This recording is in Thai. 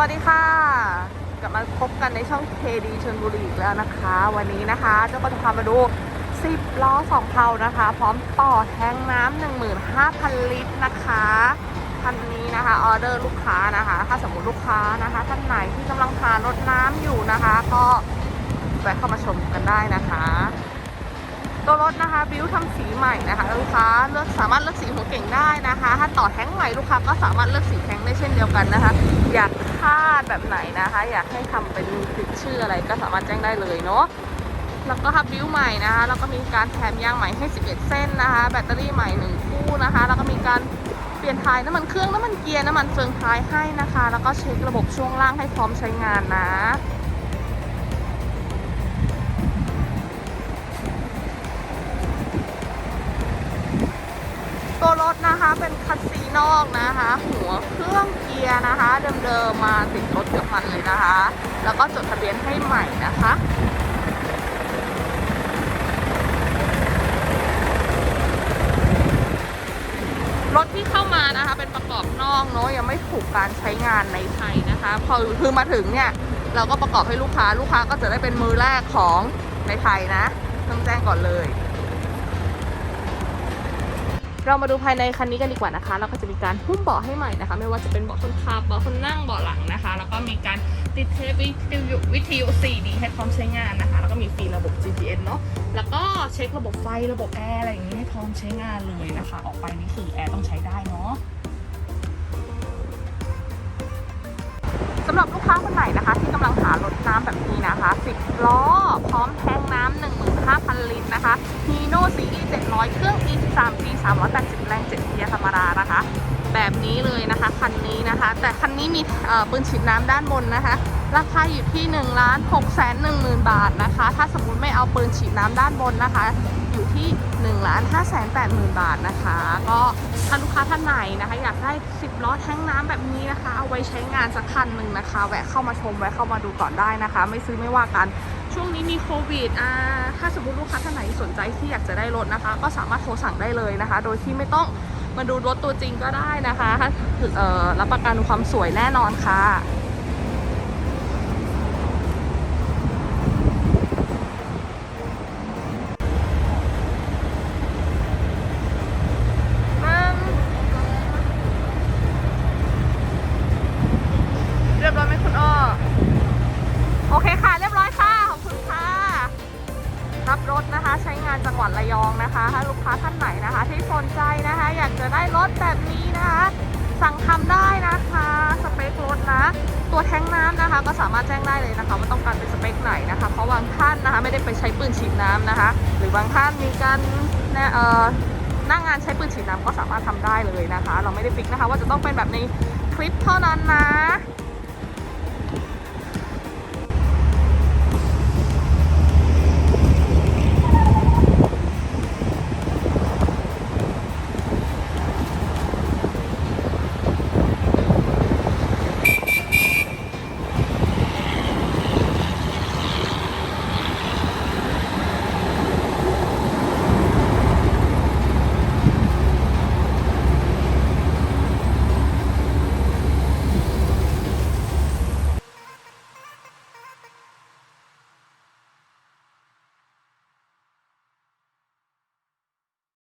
วัสดีค่ะ กลับมาพบกันในช่อง KD ชลบุรีอีกแล้วนะคะ วันนี้นะคะเจ้าก็จะพามาดู 10 ล้อสองเพลานะคะ พร้อมต่อแทงน้ำ15,000 ลิตรนะคะคันนี้นะคะออเดอร์ลูกค้านะคะ ถ้าสมมติลูกค้านะคะท่านไหนที่กำลังทานรถน้ำอยู่นะคะ ก็แวะเข้ามาชมกันได้นะคะ ตัวรถนะคะบิวทำสีใหม่นะคะลูกค้าเลือกสามารถเลือกสีหัวเก่งได้นะคะ ถ้าต่อแท้งใหม่ลูกค้าก็สามารถเลือกสีแท้งได้เช่นเดียวกันนะคะ อยากาดแบบไหนนะคะ อยากให้ทำเป็นติดชื่ออะไรก็สามารถแจ้งได้เลยเนาะแล้วก็ทับบิวใหม่นะคะแล้วก็มีการแถมยางใหม่ให้ 11 เส้นนะคะ แบตเตอรี่ใหม่ 1 คู่นะคะ แล้วก็มีการเปลี่ยนถ่ายน้ำมันเครื่องน้ำมันเกียร์น้ำมันเฟืองท้ายให้นะคะ แล้วก็เช็คระบบช่วงล่างให้พร้อมใช้งานนะตัวรถนะคะเป็นคัสซีนอกนะคะ หัวเครื่อง ยร์นะคะ เดิมๆมาติดรถกับมันเลยนะคะ แล้วก็จดทะเบียนให้ใหม่นะคะรถที่เข้ามานะคะเป็นประกอบนอกเนาะยังไม่ถูกการใช้งานในไทยนะคะ พอคือมาถึงเนี่ย เราก็ประกอบให้ลูกค้าลูกค้าก็จะได้เป็นมือแรกของในไทยนะต้องแจ้งก่อนเลย เรามาดูภายในคันนี้กันดีกว่านะคะแล้วก็จะมีการหุ้มเบาะให้ใหม่นะคะ ไม่ว่าจะเป็นเบาะคนขับเบาะคนนั่งเบาะหลังนะคะ แล้วก็มีการติดเทปวิทยุวิทยุ 4D ให้พร้อมใช้งานนะคะ แล้วก็มีฟีระบบ GPS เนาะแล้วก็เช็คระบบไฟระบบแอร์อะไรอย่างนี้ให้พร้อมใช้งานเลยนะคะ ออกไปนี่คือแอร์ต้องใช้ได้เนาะสำหรับลูกค้าคนไหนนะคะ ที่กำลังหารถน้ำแบบนี้นะคะ 10 ล้อ พร้อมแทงน้ำหนึ่ง 5,000 ลิตรนะคะ Hino Series 700 เครื่อง E13 G 380 แรง7เกียร์ธรรมดานะคะ แบบนี้เลยนะคะคันนี้นะคะ แต่คันนี้มีปืนฉีดน้ำด้านบนนะคะ ราคาอยู่ที่1 6 1 0 0 0 0บาทนะคะ ถ้าสมมุติไม่เอาปืนฉีดน้ำด้านบนนะคะ อยู่ที่1 5 8 0 0 0 0บาทนะคะ ก็ถ้าลูกค้าท่านไหนนะคะ อยากได้ 10 ล้อแท้งน้ำแบบนี้นะคะ เอาไว้ใช้งานสักคันหนึ่งนะคะ แวะเข้ามาชมแวะเข้ามาดูก่อนได้นะคะ ไม่ซื้อไม่ว่ากัน ช่วงนี้มีโควิดอ่าถ้าสมมติลูกค้าท่านไหนสนใจที่อยากจะได้รถนะคะ ก็สามารถโทรสั่งได้เลยนะคะ โดยที่ไม่ต้องมาดูรถตัวจริงก็ได้นะคะถ้าเอ่อรับประกันความสวยแน่นอนค่ะ สนใจนะคะ อยากจะได้รถแบบนี้นะคะ สั่งทำได้นะคะสเปครถนะ ตัวแท้งน้ำนะคะ ก็สามารถแจ้งได้เลยนะคะว่าต้องการเป็นสเปคไหนนะคะ เพราะบางท่านนะคะไม่ได้ไปใช้ปืนฉีดน้ำนะคะ หรือบางท่านมีการเนี่ยเอ่อน้างงานใช้ปืนฉีดน้ำก็สามารถทำได้เลยนะคะ เราไม่ได้ฟิกนะคะ ว่าจะต้องเป็นแบบในคลิปเท่านั้นนะ